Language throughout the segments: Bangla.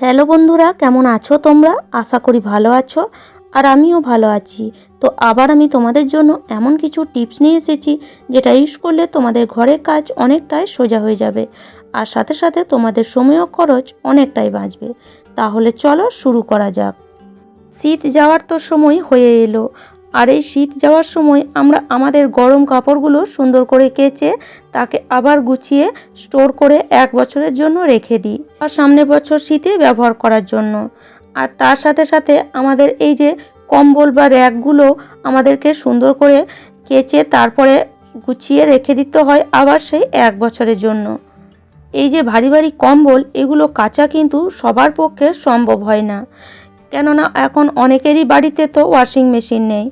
হ্যালো বন্ধুরা, কেমন আছো তোমরা? আশা করি ভালো আছো, আর আমিও ভালো আছি। তো আবার আমি তোমাদের জন্য এমন কিছু টিপস নিয়ে এসেছি, যেটা ইউজ করলে তোমাদের ঘরের কাজ অনেকটাই সোজা হয়ে যাবে, আর সাথে সাথে তোমাদের সময়ও খরচ অনেকটাই বাঁচবে। তাহলে চলো শুরু করা যাক। শীত যাওয়ার তো সময় হয়ে এলো আর এই শীত যাওয়ার সময় আমরা আমাদের গরম কাপড়গুলো সুন্দর করে কেচে তাকে আবার গুছিয়ে স্টোর করে এক বছরের জন্য রেখে দিই, আর সামনের বছর শীতে ব্যবহার করার জন্য। আর তার সাথে সাথে আমাদের এই যে কম্বল বা র্যাকগুলো আমাদেরকে সুন্দর করে কেচে তারপরে গুছিয়ে রেখে দিতে হয় আবার সেই এক বছরের জন্য। এই যে ভারী ভারী কম্বল, এগুলো কাচা কিন্তু সবার পক্ষে সম্ভব হয় না। কেননা এখন অনেকেরই বাড়িতে তো ওয়াশিং মেশিন নেই।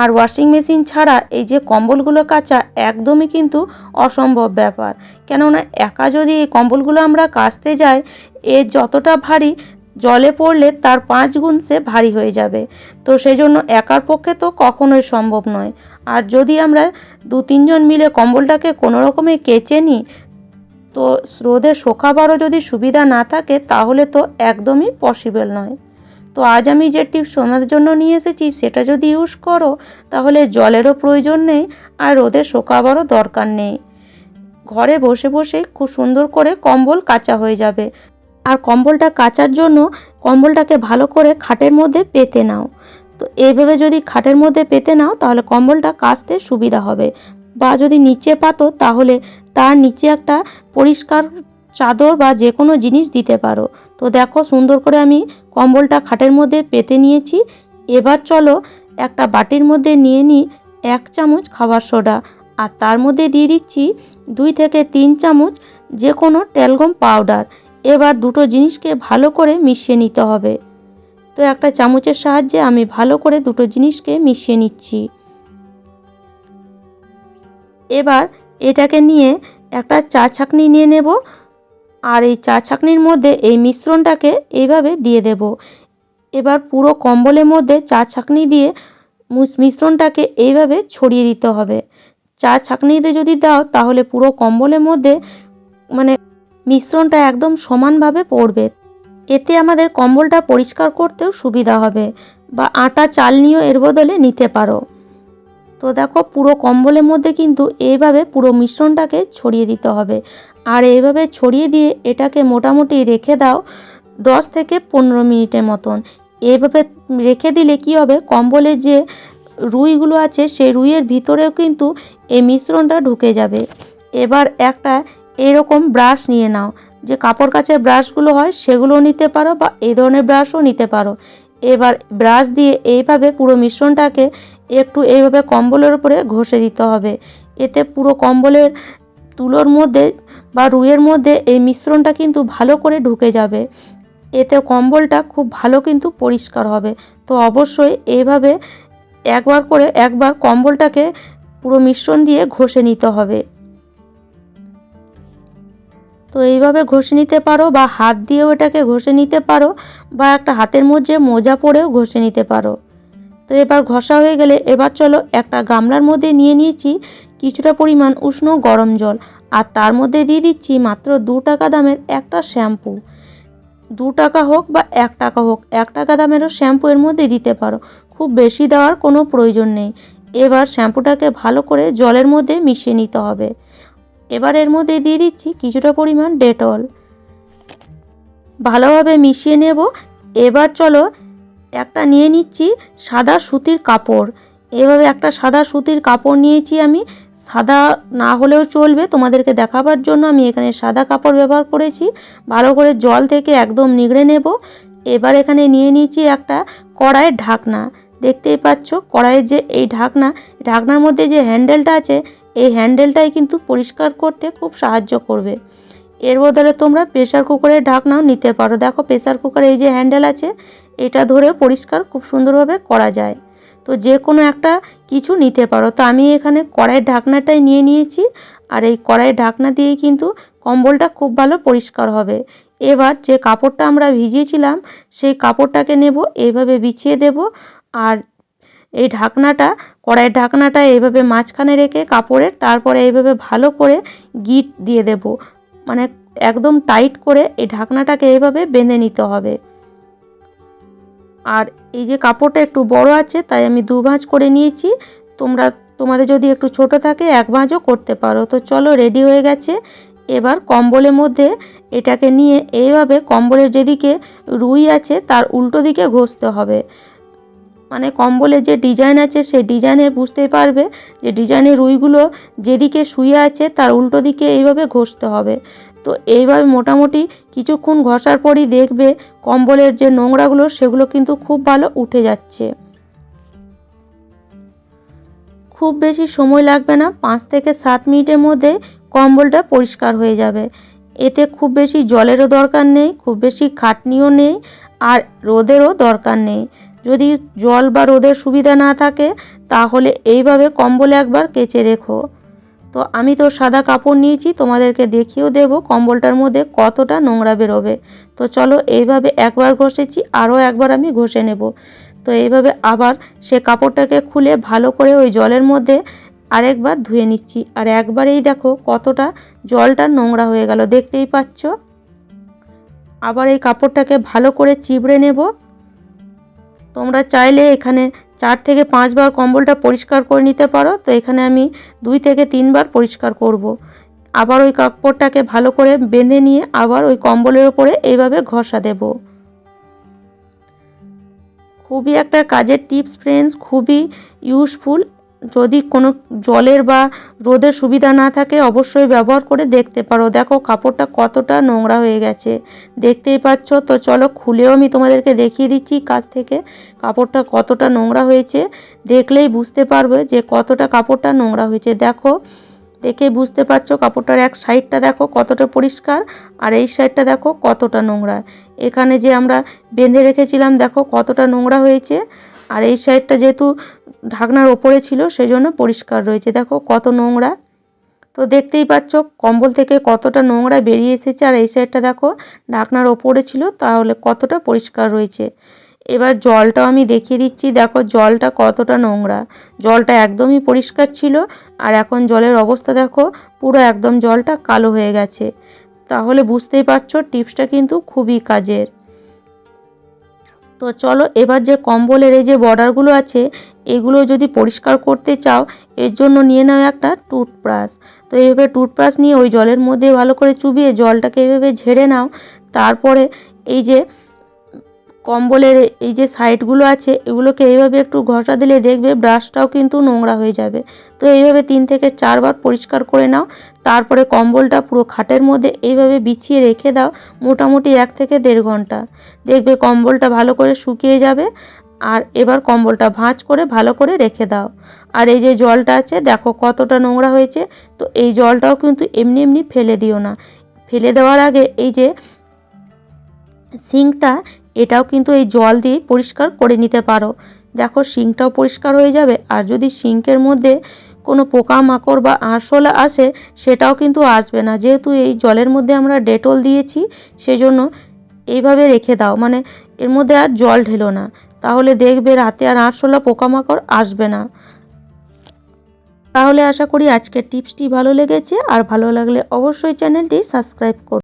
আর ওয়াশিং মেশিন ছাড়া এই যে কম্বলগুলো কাচা একদমই কিন্তু অসম্ভব ব্যাপার। কেননা একা যদি এই কম্বলগুলো আমরা কাচতে যাই, এ যতটা ভারী জলে পড়লে তার পাঁচ গুণ সে ভারী হয়ে যাবে। তো সেই জন্য একার পক্ষে তো কখনোই সম্ভব নয়। আর যদি আমরা দু তিনজন মিলে কম্বলটাকে কোনো রকমে কেচে নিই, তো রোদে শোকাবারও যদি সুবিধা না থাকে, তাহলে তো একদমই পসিবল নয়। তো আজ আমি যে টিপস তোমাদের জন্য নিয়ে এসেছি, সেটা যদি ইউজ করো, তাহলে জলেরও প্রয়োজন নেই আর রোদে শোকাবারও দরকার নেই। ঘরে বসে বসে খুব সুন্দর করে কম্বল কাচা হয়ে যাবে। আর কম্বলটা কাচার জন্য কম্বলটাকে ভালো করে খাটের মধ্যে পেতে নাও। তো এইভাবে যদি খাটের মধ্যে পেতে নাও, তাহলে কম্বলটা কাচতে সুবিধা হবে। বা যদি নিচে পাতো, তাহলে তার নিচে একটা পরিষ্কার চাদর বা যে কোনো জিনিস দিতে পারো। তো দেখো, সুন্দর করে আমি কম্বলটা খাটের মধ্যে পেতে নিয়েছি। এবার চলো একটা বাটির মধ্যে নিয়ে নিই এক চামচ খাবার সোডা। আর তার মধ্যে দিয়ে দিচ্ছি দুই থেকে তিন চামচ যে কোনো টেলগম পাউডার। এবার দুটো জিনিসকে ভালো করে মিশিয়ে নিতে হবে। তো একটা চামচের সাহায্যে আমি ভালো করে দুটো জিনিসকে মিশিয়ে নিচ্ছি। এবার এটাকে নিয়ে একটা চা ছাঁকনি নিয়ে নেব। আর এই চা ছাঁকনির মধ্যে এই মিশ্রণটাকে এইভাবে দিয়ে দেব। এবার পুরো কম্বলের মধ্যে চা ছাঁকনি দিয়ে মিশ্রণটাকে এইভাবে ছড়িয়ে দিতে হবে। চা ছাঁকনিতে যদি দাও, তাহলে পুরো কম্বলের মধ্যে মানে মিশ্রণটা একদম সমানভাবে পড়বে। এতে আমাদের কম্বলটা পরিষ্কার করতেও সুবিধা হবে বা আটা চাল নিয়েও এর বদলে নিতে পারো। তো দেখো পুরো কম্বলের মধ্যে কিন্তু এইভাবে পুরো মিশ্রণটাকে ছড়িয়ে দিতে হবে। আর এইভাবে ছড়িয়ে দিয়ে এটাকে মোটামুটি রেখে দাও দশ থেকে পনেরো মিনিটের মতন। এইভাবে রেখে দিলে কি হবে? কম্বলের যে রুইগুলো আছে, সেই রুইয়ের ভিতরেও কিন্তু এই মিশ্রণটা ঢুকে যাবে। এবার একটা এরকম ব্রাশ নিয়ে নাও। যে কাপড় কাচের ব্রাশগুলো হয় সেগুলো নিতে পারো বা এই ধরনের ব্রাশও নিতে পারো। এবার ব্রাশ দিয়ে এইভাবে পুরো মিশ্রণটাকে একটু এইভাবে কম্বলের উপরে ঘষে দিতে হবে। এতে পুরো কম্বলের তুলোর মধ্যে বা রুইয়ের মধ্যে এই মিশ্রণটা কিন্তু ভালো করে ঢুকে যাবে। এতে কম্বলটা খুব ভালো কিন্তু পরিষ্কার হবে। তো অবশ্যই এইভাবে একবার করে একবার কম্বলটাকে পুরো মিশ্রণ দিয়ে ঘষে নিতে হবে। তো এইভাবে ঘষে নিতে পারো বা হাত দিয়েও এটাকে ঘষে নিতে পারো বা একটা হাতের মধ্যে মোজা পরেও ঘষে নিতে পারো। তো এবার ঘষা হয়ে গেলে এবার চলো একটা গামলার মধ্যে নিয়ে নিয়েছি কিছুটা পরিমাণ উষ্ণ গরম জল। আর তার মধ্যে দিয়ে দিচ্ছি মাত্র দু টাকা দামের একটা শ্যাম্পু। দু টাকা হোক বা এক টাকা হোক, এক টাকা দামেরও শ্যাম্পু এর মধ্যে দিতে পারো। খুব বেশি দেওয়ার কোনো প্রয়োজন নেই। এবার শ্যাম্পুটাকে ভালো করে জলের মধ্যে মিশিয়ে নিতে হবে। এবার এর মধ্যে দিয়ে দিচ্ছি কিছুটা পরিমাণ ডেটল। ভালোভাবে মিশিয়ে নেব। এবার চলো একটা নিয়ে নিচ্ছি সাদা সুতির কাপড়। এভাবে একটা সাদা সুতির কাপড় নিয়েছি আমি। সাদা না হলেও চলবে, তোমাদেরকে দেখাবার জন্য আমি এখানে সাদা কাপড় ব্যবহার করেছি। ভালো করে জল থেকে একদম নিগড়ে নেব। এবার এখানে নিয়ে নিয়েছি একটা কড়াইয়ের ঢাকনা। দেখতেই পাচ্ছ কড়াইয়ের যে এই ঢাকনা, ঢাকনার মধ্যে যে হ্যান্ডেলটা আছে, এই হ্যান্ডেলটাই কিন্তু পরিষ্কার করতে খুব সাহায্য করবে। এর বদলে তোমরা প্রেশার কুকারের ঢাকনাও নিতে পারো। দেখো প্রেশার কুকারে এই যে হ্যান্ডেল আছে, এটা ধরে পরিষ্কার খুব সুন্দরভাবে করা যায়। তো যে কোনো একটা কিছু নিতে পারো। তো আমি এখানে কড়াইয়ের ঢাকনাটাই নিয়ে নিয়েছি। আর এই কড়াইয়ের ঢাকনা দিয়েই কিন্তু কম্বলটা খুব ভালো পরিষ্কার হবে। এবার যে কাপড়টা আমরা ভিজিয়েছিলাম, সেই কাপড়টাকে নেব, এইভাবে বিছিয়ে দেব। আর এই ঢাকনাটা কড়াইয়ের ঢাকনাটা এইভাবে মাঝখানে রেখে কাপড়ের, তারপরে এইভাবে ভালো করে গিট দিয়ে দেব। মানে একদম টাইট করে এই ঢাকনাটাকে এইভাবে বেঁধে নিতে হবে। আর এই যে কাপড়টা একটু বড় আছে, তাই আমি দু ভাঁজ করে নিয়েছি। তোমরা, তোমাদের যদি একটু ছোট থাকে, এক ভাঁজও করতে পারো। তো চলো রেডি হয়ে গেছে। এবার কম্বলের মধ্যে এটাকে নিয়ে এইভাবে কম্বলের যেদিকে রুই আছে, তার উল্টো দিকে ঘষতে হবে। মানে কম্বলের যে ডিজাইন আছে, সেই ডিজাইনের বুঝতেই পারবে যে ডিজাইনের রুইগুলো যেদিকে শুয়ে আছে, তার উল্টো দিকে এইভাবে ঘষতে হবে। তো এইভাবে মোটামুটি কিছুক্ষণ ঘষার পরই দেখবে কম্বলের যে নোংরাগুলো, সেগুলো কিন্তু খুব ভালো উঠে যাচ্ছে। খুব বেশি সময় লাগবে না, পাঁচ থেকে সাত মিনিটের মধ্যে কম্বলটা পরিষ্কার হয়ে যাবে। এতে খুব বেশি জলেরও দরকার নেই, খুব বেশি খাটনিও নেই, আর রোদেরও দরকার নেই। যদি জল বা রোদের সুবিধা না থাকে, তাহলে এইভাবে কম্বলে একবার কেচে রেখো। তো আমি তো সাদা কাপড় নিয়েছি, তোমাদেরকে দেখিয়েও দেব কম্বলটার মধ্যে কতটা নোংরা বেরোবে। তো চলো এইভাবে একবার ঘষেছি, আরও একবার আমি ঘষে নেব। তো এইভাবে আবার সে কাপড়টাকে খুলে ভালো করে ওই জলের মধ্যে আরেকবার ধুয়ে নিচ্ছি। আর একবারেই দেখো কতটা জলটা নোংরা হয়ে গেল, দেখতেই পাচ্ছ? আবার এই কাপড়টাকে ভালো করে চিবড়ে নেব। তোমরা চাইলে এখানে চার থেকে পাঁচবার কম্বলটা পরিষ্কার করে নিতে পারো তো এখানে আমি দুই থেকে তিনবার পরিষ্কার করব। আবার ওই কাপড়টাকে ভালো করে বেঁধে নিয়ে আবার ওই কম্বলের ওপরে এইভাবে ঘষা দেব খুবই একটা কাজের টিপস ফ্রেন্ডস খুবই ইউজফুল যদি কোনো জলের বা রোদের সুবিধা না থাকে, অবশ্যই ব্যবহার করে দেখতে পারো। দেখো, কাপড়টা কতটা নোংরা হয়ে গেছে। দেখতেই পাচ্ছ? তো চলো, খুলেও আমি তোমাদেরকে দেখিয়ে দিচ্ছি কাছ থেকে কাপড়টা কতটা নোংরা হয়েছে। দেখলেই বুঝতে পারবে যে কতটা কাপড়টা নোংরা হয়েছে। দেখো দেখে বুঝতে পারছ কাপড়টার এক সাইডটা দেখো কতটা পরিষ্কার আর এই সাইডটা দেখো কতটা নোংরা। এখানে যে আমরা বেঁধে রেখেছিলাম, দেখো কতটা নোংরা হয়েছে। আর এই সাইডটা যেহেতু ঢাকনার ওপরে ছিল সেই জন্য পরিষ্কার রয়েছে। দেখো কত নোংরা। তো দেখতেই পাচ্ছ কম্বল থেকে কতটা নোংরা বেরিয়ে এসেছে, আর এই সাইডটা দেখো ঢাকনার ওপরে ছিল, তাহলে কতটা পরিষ্কার রয়েছে। এবার জলটাও আমি দেখিয়ে দিচ্ছি, দেখো জলটা কতটা নোংরা। জলটা একদমই পরিষ্কার ছিল, আর এখন জলের অবস্থা দেখো পুরো একদম জলটা কালো হয়ে গেছে। তাহলে বুঝতেই পারছ টিপসটা কিন্তু খুবই কাজের। তো চলো এবার যে কম্বলের এই যে বর্ডারগুলো আছে, এগুলো যদি পরিষ্কার করতে চাও, এর জন্য নিয়ে নাও একটা টুথব্রাশ। তো এইভাবে টুথব্রাশ নিয়ে ওই জলের মধ্যে ভালো করে চুবিয়ে জলটাকে এভাবে ঝেড়ে নাও। তারপরে এই যে কম্বলের এই যে সাইডগুলো আছে, এগুলোকে এইভাবে একটু ঘষা দিলে দেখবে ব্রাশটাও কিন্তু নোংরা হয়ে যাবে। তো এইভাবে তিন থেকে চারবার পরিষ্কার করে নাও, তারপরে কম্বলটা পুরো খাটের মধ্যে এইভাবে বিছিয়ে রেখে দাও, মোটামুটি এক থেকে দেড় ঘণ্টা। দেখবে কম্বলটা ভালো করে শুকিয়ে যাবে, আর এবার কম্বলটা ভাঁজ করে ভালো করে রেখে দাও। আর এই যে জলটা আছে, দেখো কতটা নোংরা হয়েছে, তো এই জলটাও কিন্তু এমনি এমনি ফেলে দিও না। ফেলে দেওয়ার আগে এই যে সিঙ্কটা এটাও কিন্তু এই জল দিয়ে পরিষ্কার করে নিতে পারো। দেখো সিঙ্কটাও পরিষ্কার হয়ে যাবে। আর যদি সিঙ্কের মধ্যে কোনো পোকামাকড় বা আরশোলা আসে, সেটাও কিন্তু আসবে না। যেহেতু এই জলের মধ্যে আমরা ডেটল দিয়েছি, সেজন্য এইভাবে রেখে দাও। মানে এর মধ্যে আর জল ঢেলো না। তাহলে দেখবে রাতে আর আরশোলা, পোকামাকড় আসবে না। তাহলে আশা করি আজকের টিপসটি ভালো লেগেছে। আর ভালো লাগলে অবশ্যই চ্যানেলটি সাবস্ক্রাইব করো।